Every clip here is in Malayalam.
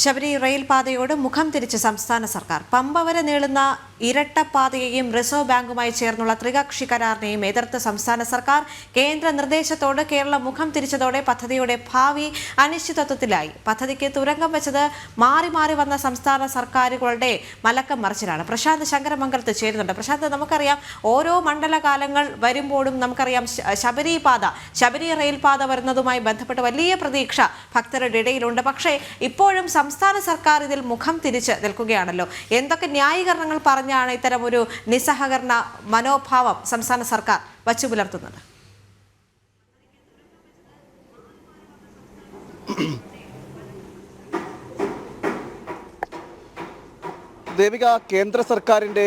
ശബരി റെയിൽ പാതയോട് മുഖം തിരിച്ച് സംസ്ഥാന സർക്കാർ പമ്പ വരെ നീളുന്ന ഇരട്ടപ്പാതയെയും റിസർവ് ബാങ്കുമായി ചേർന്നുള്ള ത്രികക്ഷി കരാറിനെയും എതിർത്ത് സംസ്ഥാന സർക്കാർ കേന്ദ്ര നിർദ്ദേശത്തോട് കേരളം മുഖം തിരിച്ചതോടെ പദ്ധതിയുടെ ഭാവി അനിശ്ചിതത്വത്തിലായി. പദ്ധതിക്ക് തുരങ്കം വെച്ചത് മാറി മാറി വന്ന സംസ്ഥാന സർക്കാരുകളുടെ മലക്കം മറിച്ചിലാണ്. പ്രശാന്ത് ശങ്കരമംഗലത്ത് ചേരുന്നുണ്ട്. പ്രശാന്ത് നമുക്കറിയാം ഓരോ മണ്ഡലകാലങ്ങൾ വരുമ്പോഴും നമുക്കറിയാം ശബരി പാത ശബരി റെയിൽപാത വരുന്നതുമായി ബന്ധപ്പെട്ട് വലിയ പ്രതീക്ഷ ഭക്തരുടെ ഇടയിലുണ്ട്. പക്ഷേ ഇപ്പോഴും സംസ്ഥാന സർക്കാർ ഇതിൽ മുഖം തിരിച്ച് നിൽക്കുകയാണല്ലോ. എന്തൊക്കെ ന്യായീകരണങ്ങൾ പറഞ്ഞാണ് ഇത്തരം ഒരു നിസ്സഹകരണ മനോഭാവം സംസ്ഥാന സർക്കാർ വച്ചു പുലർത്തുന്നത്. ദേവിക കേന്ദ്ര സർക്കാരിന്റെ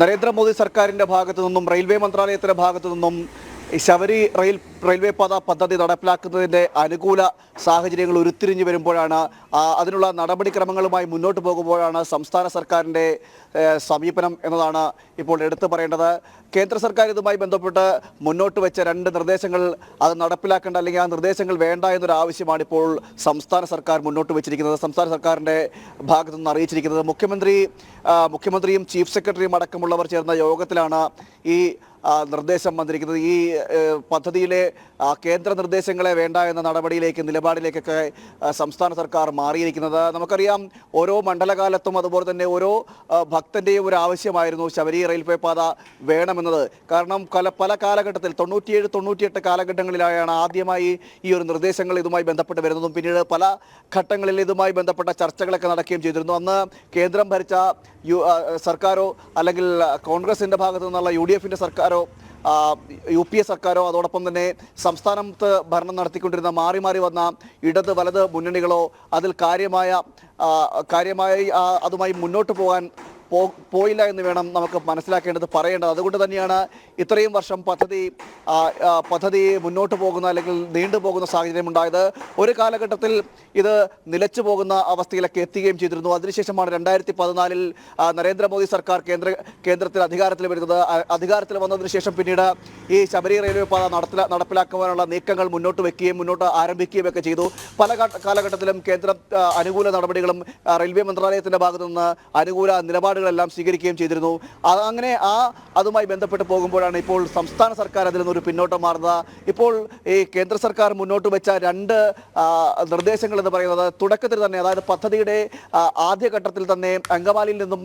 നരേന്ദ്രമോദി സർക്കാരിന്റെ ഭാഗത്തു നിന്നും റെയിൽവേ മന്ത്രാലയത്തിന്റെ ഭാഗത്തു നിന്നും ശബരി റെയിൽ റെയിൽവേ പാത പദ്ധതി നടപ്പിലാക്കുന്നതിന്റെ അനുകൂല സാഹചര്യങ്ങൾ ഉരുത്തിരിഞ്ഞു വരുമ്പോഴാണ് അതിനുള്ള നടപടിക്രമങ്ങളുമായി മുന്നോട്ട് പോകുമ്പോഴാണ് സംസ്ഥാന സർക്കാരിന്റെ സമീപനം എന്നതാണ് ഇപ്പോൾ എടുത്തു പറയേണ്ടത്. കേന്ദ്ര സർക്കാർ ഇതുമായി ബന്ധപ്പെട്ട് മുന്നോട്ട് വെച്ച രണ്ട് നിർദ്ദേശങ്ങൾ അത് നടപ്പിലാക്കേണ്ട അല്ലെങ്കിൽ ആ നിർദ്ദേശങ്ങൾ വേണ്ട എന്നൊരു ആവശ്യമാണ് ഇപ്പോൾ സംസ്ഥാന സർക്കാർ മുന്നോട്ട് വെച്ചിരിക്കുന്നത്. സംസ്ഥാന സർക്കാരിന്റെ ഭാഗത്തു നിന്ന് അറിയിച്ചിരിക്കുന്നത് മുഖ്യമന്ത്രി മുഖ്യമന്ത്രിയും ചീഫ് സെക്രട്ടറിയും അടക്കമുള്ളവർ ചേർന്ന യോഗത്തിലാണ് ഈ നിർദ്ദേശം വന്നിരിക്കുന്നത്. ഈ പദ്ധതിയിലെ കേന്ദ്ര നിർദ്ദേശങ്ങളെ വേണ്ട എന്ന നടപടിയിലേക്ക് നിലപാടിലേക്കൊക്കെ സംസ്ഥാന സർക്കാർ മാറിയിരിക്കുന്നത്. നമുക്കറിയാം ഓരോ മണ്ഡലകാലത്തും അതുപോലെ തന്നെ ഓരോ ഭക്തന്റെയും ഒരു ആവശ്യമായിരുന്നു ശബരി റെയിൽവേ പാത വേണമെന്നത്. കാരണം പല പല കാലഘട്ടത്തിൽ തൊണ്ണൂറ്റിയേഴ് തൊണ്ണൂറ്റിയെട്ട് കാലഘട്ടങ്ങളിലായാണ് ആദ്യമായി ഈ ഒരു നിർദ്ദേശങ്ങൾ ഇതുമായി ബന്ധപ്പെട്ട് വരുന്നതും പിന്നീട് പല ഘട്ടങ്ങളിൽ ഇതുമായി ബന്ധപ്പെട്ട ചർച്ചകളൊക്കെ നടക്കുകയും ചെയ്തിരുന്നു. അന്ന് കേന്ദ്രം ഭരിച്ച യു സർക്കാരോ അല്ലെങ്കിൽ കോൺഗ്രസിന്റെ ഭാഗത്തു നിന്നുള്ള യു ഡി എഫിന്റെ സർക്കാരോ ആ, യു പി എ സർക്കാരോ അതോടൊപ്പം തന്നെ സംസ്ഥാനത്ത് ഭരണം നടത്തിക്കൊണ്ടിരുന്ന മാറി മാറി വന്ന ഇടത് വലത് മുന്നണികളോ അതിൽ കാര്യമായ കാര്യമായി അതുമായി മുന്നോട്ട് പോകാൻ പോയില്ല എന്ന് വേണം നമുക്ക് മനസ്സിലാക്കേണ്ടത് പറയേണ്ടത്. അതുകൊണ്ട് തന്നെയാണ് ഇത്രയും വർഷം പദ്ധതി പദ്ധതി മുന്നോട്ട് പോകുന്ന അല്ലെങ്കിൽ നീണ്ടു പോകുന്ന സാഹചര്യം ഉണ്ടായത്. ഒരു കാലഘട്ടത്തിൽ ഇത് നിലച്ചു പോകുന്ന അവസ്ഥയിലൊക്കെ എത്തുകയും ചെയ്തിരുന്നു. അതിനുശേഷമാണ് രണ്ടായിരത്തി പതിനാലിൽ നരേന്ദ്രമോദി സർക്കാർ കേന്ദ്ര കേന്ദ്രത്തിൽ അധികാരത്തിൽ വരുന്നത്. അധികാരത്തിൽ വന്നതിന് ശേഷം പിന്നീട് ഈ ശബരി റെയിൽവേ പാത നടത്തില നടപ്പിലാക്കുവാനുള്ള നീക്കങ്ങൾ മുന്നോട്ട് വെക്കുകയും മുന്നോട്ട് ആരംഭിക്കുകയും ഒക്കെ ചെയ്തു. പല കാലഘട്ടത്തിലും കേന്ദ്ര അനുകൂല നടപടികളും റെയിൽവേ മന്ത്രാലയത്തിന്റെ ഭാഗത്തു നിന്ന് അനുകൂല നിലപാടുകളെല്ലാം സ്വീകരിക്കുകയും ചെയ്തിരുന്നു. അങ്ങനെ ആ അതുമായി ബന്ധപ്പെട്ട് പോകുമ്പോഴാണ് ഇപ്പോൾ സംസ്ഥാന സർക്കാർ അതിൽ നിന്നൊരു പിന്നോട്ടം മാറുന്നത്. ഇപ്പോൾ ഈ കേന്ദ്ര സർക്കാർ മുന്നോട്ട് വെച്ച രണ്ട് നിർദ്ദേശങ്ങൾ എന്ന് പറയുന്നത് തുടക്കത്തിൽ തന്നെ അതായത് പദ്ധതിയുടെ ആദ്യഘട്ടത്തിൽ തന്നെ അങ്കമാലിയിൽ നിന്നും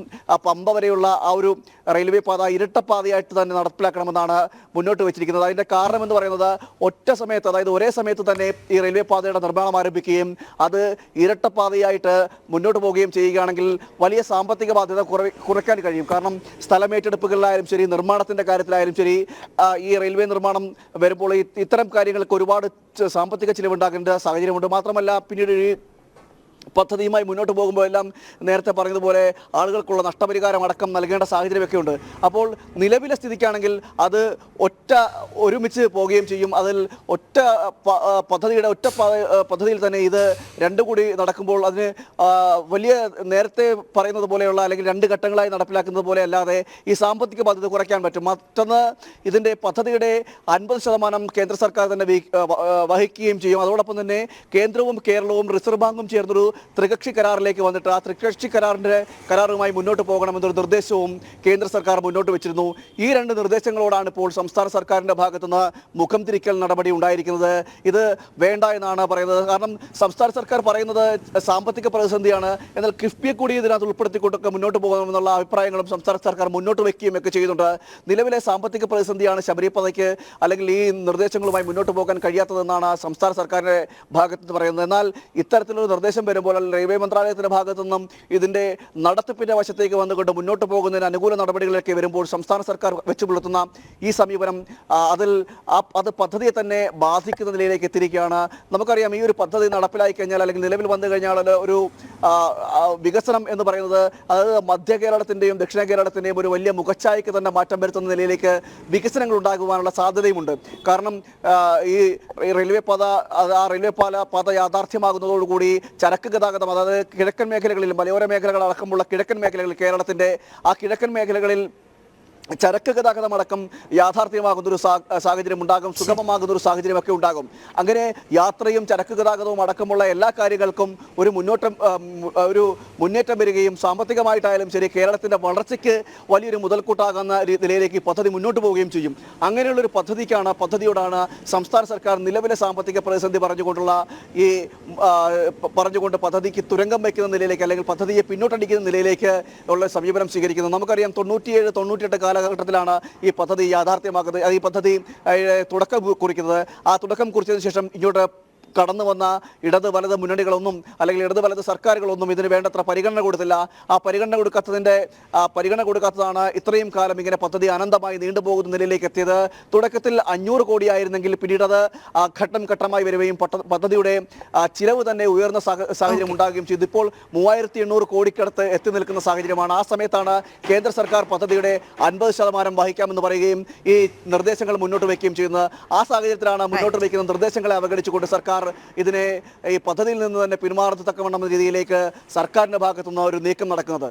പമ്പ വരെയുള്ള ആ ഒരു റെയിൽവേ പാത ഇരട്ടപ്പാതയായിട്ട് തന്നെ നടപ്പിലാക്കണമെന്നാണ് മുന്നോട്ട് വെച്ചിരിക്കുന്നത്. അതിന്റെ കാരണം എന്ന് പറയുന്നത് ഒറ്റ സമയത്ത് അതായത് ഒരേ സമയത്ത് തന്നെ ഈ റെയിൽവേ പാതയുടെ നിർമ്മാണം ആരംഭിക്കുകയും അത് ഇരട്ടപ്പാതയായിട്ട് മുന്നോട്ട് പോവുകയും ചെയ്യുകയാണെങ്കിൽ വലിയ സാമ്പത്തിക ബാധ്യത കുറ- കുറയ്ക്കാൻ കഴിയും. കാരണം സ്ഥലമേറ്റെടുപ്പുകളിലായാലും ശരി നിർമ്മാണത്തിന്റെ കാര്യത്തിലായാലും ശരി ഈ റെയിൽവേ നിർമ്മാണം വരുമ്പോൾ ഇത്തരം കാര്യങ്ങൾക്ക് ഒരുപാട് സാമ്പത്തിക ചിലവുണ്ടാകേണ്ട സാഹചര്യമുണ്ട്. മാത്രമല്ല പിന്നീട് പദ്ധതിയുമായി മുന്നോട്ട് പോകുമ്പോൾ എല്ലാം നേരത്തെ പറഞ്ഞതുപോലെ ആളുകൾക്കുള്ള നഷ്ടപരിഹാരം അടക്കം നൽകേണ്ട സാഹചര്യമൊക്കെ ഉണ്ട് അപ്പോൾ നിലവിലെ സ്ഥിതിക്കാണെങ്കിൽ അത് ഒറ്റ ഒരുമിച്ച് പോവുകയും ചെയ്യും. അതിൽ ഒറ്റ പദ്ധതിയുടെ ഒറ്റ പദ്ധതിയിൽ തന്നെ ഇത് രണ്ടു കൂടി നടക്കുമ്പോൾ അതിന് വലിയ നേരത്തെ പറയുന്നത് പോലെയുള്ള അല്ലെങ്കിൽ രണ്ട് ഘട്ടങ്ങളായി നടപ്പിലാക്കുന്നത് പോലെ അല്ലാതെ ഈ സാമ്പത്തിക ബാധ്യത കുറയ്ക്കാൻ പറ്റും. മറ്റൊന്ന് ഇതിന്റെ പദ്ധതിയുടെ അൻപത് ശതമാനം കേന്ദ്ര സർക്കാർ തന്നെ വഹിക്കുകയും ചെയ്യും. അതോടൊപ്പം തന്നെ കേന്ദ്രവും കേരളവും റിസർവ് ബാങ്കും ചേർന്നൊരു ത്രികക്ഷി കരാറിലേക്ക് വന്നിട്ട് ആ ത്രികക്ഷി കരാറിന്റെ കരാറുമായി മുന്നോട്ട് പോകണമെന്നൊരു നിർദ്ദേശവും കേന്ദ്ര സർക്കാർ മുന്നോട്ട് വെച്ചിരുന്നു. ഈ രണ്ട് നിർദ്ദേശങ്ങളോടാണ് ഇപ്പോൾ സംസ്ഥാന സർക്കാരിന്റെ ഭാഗത്തുനിന്ന് മുഖം തിരിക്കൽ നടപടി ഉണ്ടായിരിക്കുന്നത്. ഇത് വേണ്ട എന്നാണ് പറയുന്നത്. കാരണം സംസ്ഥാന സർക്കാർ പറയുന്നത് സാമ്പത്തിക പ്രതിസന്ധിയാണ്. എന്നാൽ കിഫ്ബിയെ കൂടി ഇതിനകത്ത് ഉൾപ്പെടുത്തിക്കൊണ്ടൊക്കെ മുന്നോട്ട് പോകണമെന്നുള്ള അഭിപ്രായങ്ങളും സംസ്ഥാന സർക്കാർ മുന്നോട്ട് വയ്ക്കുകയും ഒക്കെ ചെയ്യുന്നുണ്ട്. നിലവിലെ സാമ്പത്തിക പ്രതിസന്ധിയാണ് ശബരിപദയ്ക്ക് അല്ലെങ്കിൽ ഈ നിർദ്ദേശങ്ങളുമായി മുന്നോട്ട് പോകാൻ കഴിയാത്തതെന്നാണ് സംസ്ഥാന സർക്കാരിന്റെ ഭാഗത്ത് പറയുന്നത്. എന്നാൽ ഇത്തരത്തിലൊരു നിർദ്ദേശം വരുമ്പോൾ അല്ലെങ്കിൽ റെയിൽവേ മന്ത്രാലയത്തിന്റെ ഭാഗത്തു നിന്നും ഇതിന്റെ നടത്തിപ്പിന്റെ വശത്തേക്ക് വന്നുകൊണ്ട് മുന്നോട്ട് പോകുന്നതിന് അനുകൂല നടപടികളിലേക്ക് വരുമ്പോൾ സംസ്ഥാന സർക്കാർ വെച്ചു പുലർത്തുന്ന ഈ സമീപനം അതിൽ അത് പദ്ധതിയെ തന്നെ ബാധിക്കുന്ന നിലയിലേക്ക് എത്തിയിരിക്കുകയാണ്. നമുക്കറിയാം ഈ ഒരു പദ്ധതി നടപ്പിലായി കഴിഞ്ഞാൽ അല്ലെങ്കിൽ നിലവിൽ വന്നു കഴിഞ്ഞാൽ ഒരു വികസനം എന്ന് പറയുന്നത് അതായത് മധ്യ കേരളത്തിന്റെയും ദക്ഷിണ കേരളത്തിന്റെയും ഒരു വലിയ മുഖച്ഛായയ്ക്ക് തന്നെ മാറ്റം വരുത്തുന്ന നിലയിലേക്ക് വികസനങ്ങൾ ഉണ്ടാകുവാനുള്ള സാധ്യതയുമുണ്ട്. കാരണം ഈ റെയിൽവേ പാത ആ റെയിൽവേ പാല പാത യാഥാർത്ഥ്യമാകുന്നതോടുകൂടി ചരക്ക് ഗതാഗതം അതായത് കിഴക്കൻ മേഖലകളിൽ മലയോര മേഖലകൾ അടക്കമുള്ള കിഴക്കൻ മേഖലകളിൽ കേരളത്തിന്റെ ആ കിഴക്കൻ മേഖലകളിൽ ചരക്ക് ഗതാഗതമടക്കം യാഥാർത്ഥ്യമാകുന്ന ഒരു സാഹചര്യം ഉണ്ടാകും സുഗമമാകുന്ന ഒരു സാഹചര്യമൊക്കെ ഉണ്ടാകും. അങ്ങനെ യാത്രയും ചരക്ക് ഗതാഗതവും അടക്കമുള്ള എല്ലാ കാര്യങ്ങൾക്കും ഒരു മുന്നോട്ടം ഒരു മുന്നേറ്റം വരികയും സാമ്പത്തികമായിട്ടായാലും ശരി കേരളത്തിന്റെ വളർച്ചയ്ക്ക് വലിയൊരു മുതൽക്കൂട്ടാകുന്ന നിലയിലേക്ക് പദ്ധതി മുന്നോട്ട് പോവുകയും ചെയ്യും. അങ്ങനെയുള്ളൊരു പദ്ധതിക്കാണ് പദ്ധതിയോടാണ് സംസ്ഥാന സർക്കാർ നിലവിലെ സാമ്പത്തിക പ്രതിസന്ധി പറഞ്ഞുകൊണ്ടുള്ള ഈ പറഞ്ഞുകൊണ്ട് പദ്ധതിക്ക് തുരങ്കം വയ്ക്കുന്ന നിലയിലേക്ക് അല്ലെങ്കിൽ പദ്ധതിയെ പിന്നോട്ടടിക്കുന്ന നിലയിലേക്ക് ഉള്ള സമീപനം സ്വീകരിക്കുന്നത്. നമുക്കറിയാം തൊണ്ണൂറ്റിയേഴ് തൊണ്ണൂറ്റിയെട്ട് കാലഘട്ടത്തിലാണ് ഈ പദ്ധതി യാഥാർത്ഥ്യമാക്കുന്നത്. ഈ പദ്ധതി തുടക്കം കുറിക്കുന്നത്. ആ തുടക്കം കുറിച്ചതിന് ശേഷം ഇങ്ങോട്ട് കടന്നു വന്ന ഇടത് വലത് മുന്നണികളൊന്നും അല്ലെങ്കിൽ ഇടത് വലത് സർക്കാരുകളൊന്നും ഇതിന് വേണ്ടത്ര പരിഗണന കൊടുത്തില്ല. ആ പരിഗണന കൊടുക്കാത്തതിന്റെ ആ പരിഗണന കൊടുക്കാത്തതാണ് ഇത്രയും കാലം ഇങ്ങനെ പദ്ധതി അനന്തമായി നീണ്ടുപോകുന്ന നിലയിലേക്ക് എത്തിയത്. തുടക്കത്തിൽ അഞ്ഞൂറ് കോടിയായിരുന്നെങ്കിൽ പിന്നീട് അത് ഘട്ടം ഘട്ടമായി വരികയും പദ്ധതിയുടെ ചിലവ് തന്നെ ഉയർന്ന സാഹ- സാഹചര്യം ഉണ്ടാകുകയും ചെയ്തു. ഇപ്പോൾ മൂവായിരത്തി എണ്ണൂറ് കോടിക്കടുത്ത് എത്തി നിൽക്കുന്ന സാഹചര്യമാണ്. ആ സമയത്താണ് കേന്ദ്ര സർക്കാർ പദ്ധതിയുടെ അൻപത് ശതമാനം വഹിക്കാമെന്ന് പറയുകയും ഈ നിർദ്ദേശങ്ങൾ മുന്നോട്ട് വയ്ക്കുകയും ചെയ്യുന്നത്. ആ സാഹചര്യത്തിലാണ് മുന്നോട്ട് വയ്ക്കുന്ന നിർദ്ദേശങ്ങളെ അവഗണിച്ചുകൊണ്ട് സർക്കാർ ഇതിനെ ഈ പദ്ധതിയിൽ നിന്ന് തന്നെ പിന്മാറത്തക്കവണ്ണം രീതിയിലേക്ക് സർക്കാരിന്റെ ഭാഗത്തുനിന്ന് ഒരു നീക്കം നടക്കുന്നത്.